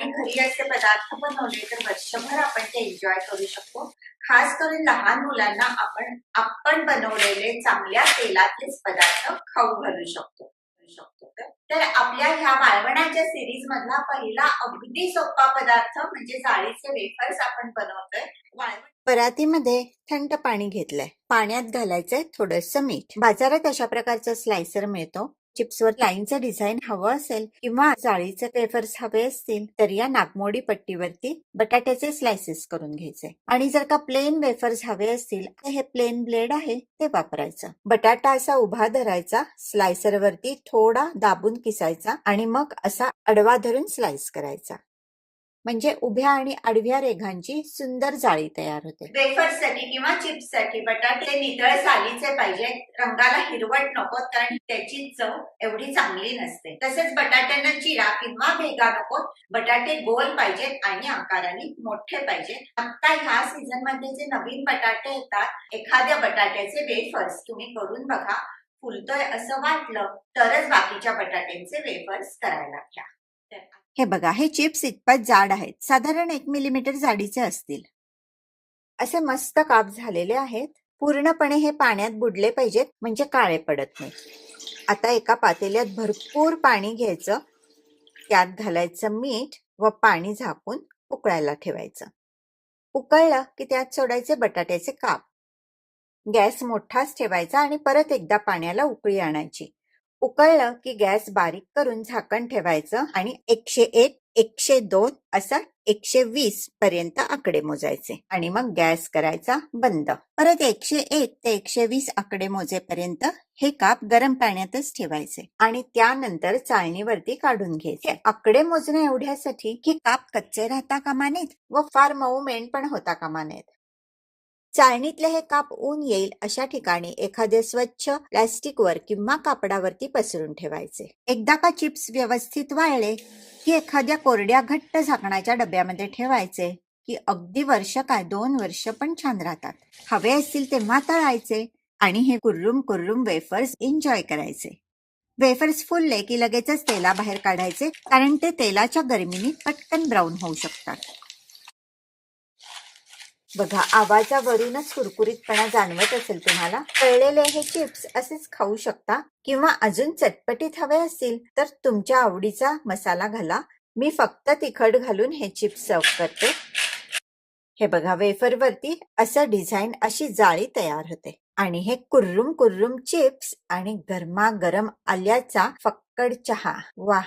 आणि घरी असे पदार्थ बनवले तर वर्षभर आपण ते एन्जॉय करू शकतो. खास करून लहान मुलांना आपण आपण बनवलेले चांगल्या तेलातलेच पदार्थ खाऊ घालू शकतो शकतो. तर- आपल्या ह्या वाळवण्याच्या सिरीज मधला पहिला अगदी सोपा पदार्थ म्हणजे जाळीचे वेफर्स आपण बनवतोय. वाळवण परातीमध्ये थंड पाणी घेतलंय. पाण्यात घालायचंय थोडस मीठ. बाजारात अशा प्रकारचा स्लायसर मिळतो. चिप्सवर लाईनचं डिझाईन हवं असेल किंवा जाळीचे वेफर्स हवे असतील तर या नागमोडी पट्टीवरती बटाट्याचे स्लायसेस करून घ्यायचे. आणि जर का प्लेन वेफर्स हवे असतील तर हे प्लेन ब्लेड आहे ते वापरायचं. बटाटा असा उभा धरायचा स्लायसर वरती थोडा दाबून किसायचा आणि मग असा अडवा धरून स्लाइस करायचा. म्हणजे उभ्या आणि आडव्या रेघांची सुंदर जाळी तयार होते. वेफर्ससाठी किंवा चिप्ससाठी बटाटे नितळ सालीचे पाहिजे. रंगाला हिरवट नको कारण त्याची चव एवढी चांगली नसते. तसेच बटाट्यांना चिरा किंवा भेगा नको. बटाटे गोल पाहिजेत आणि आकाराने मोठे पाहिजेत आता ह्या सीझनमध्ये जे नवीन बटाटे येतात एखाद्या बटाट्याचे वेफर्स तुम्ही करून बघा. फुलतोय असं वाटलं तरच बाकीच्या बटाट्यांचे वेफर्स करायला घ्या हे बघा हे चिप्स इतपत जाड आहेत. साधारण एक मिलीमीटर जाडीचे असतील. असे मस्त काप झालेले आहेत. पूर्णपणे हे पाण्यात बुडले पाहिजेत म्हणजे काळे पडत नाही आता एका पातेल्यात भरपूर पाणी घ्यायचं. त्यात घालायचं मीठ व पाणी झाकून उकळायला ठेवायचं. उकळलं की त्यात सोडायचे बटाट्याचे काप. गॅस मोठाच ठेवायचा आणि परत एकदा पाण्याला उकळी आणायची. उकळलं की गॅस बारीक करून झाकण ठेवायचं आणि एकशे एक एकशे दोन असं एकशे वीस पर्यंत आकडे मोजायचे आणि मग गॅस करायचा बंद. परत एकशे एक ते एकशे वीस आकडे मोजेपर्यंत हे काप गरम पाण्यातच ठेवायचे आणि त्यानंतर चाळणीवरती काढून घ्यायचे. आकडे मोजणे एवढ्यासाठी की काप कच्चे राहता कामा नयेत व फार मऊ मेण पण होता कामा नयेत. चाळणीतले हे काप ऊन येईल अशा ठिकाणी एखादे स्वच्छ प्लॅस्टिकवर किंवा कापडावरती पसरून ठेवायचे. एकदा का चिप्स व्यवस्थित वाळले की एखाद्या कोरड्या घट्ट झाकणाच्या डब्यामध्ये ठेवायचे की अगदी वर्ष काय दोन वर्ष पण छान राहतात. हवे असतील तेव्हा तळायचे आणि हे कुर्रुम कुर्रुम वेफर्स एन्जॉय करायचे. वेफर्स फुलले की लगेचच तेला बाहेर काढायचे कारण ते तेलाच्या गरमीने पटकन ब्राऊन होऊ शकतात. बघा आवाजावरूनच कुरकुरीतपणा जाणवत असेल तुम्हाला. तळलेले हे चिप्स असेच खाऊ शकता किंवा अजून चटपटीत हवे असतील तर तुमच्या आवडीचा मसाला घाला. मी फक्त तिखट घालून हे चिप्स सर्व करते. हे बघा वेफर वरती असं डिझाईन अशी जाळी तयार होते. आणि हे कुर्रुम कुर्रुम चिप्स आणि गरमागरम आल्याचा फक्कड चहा. वा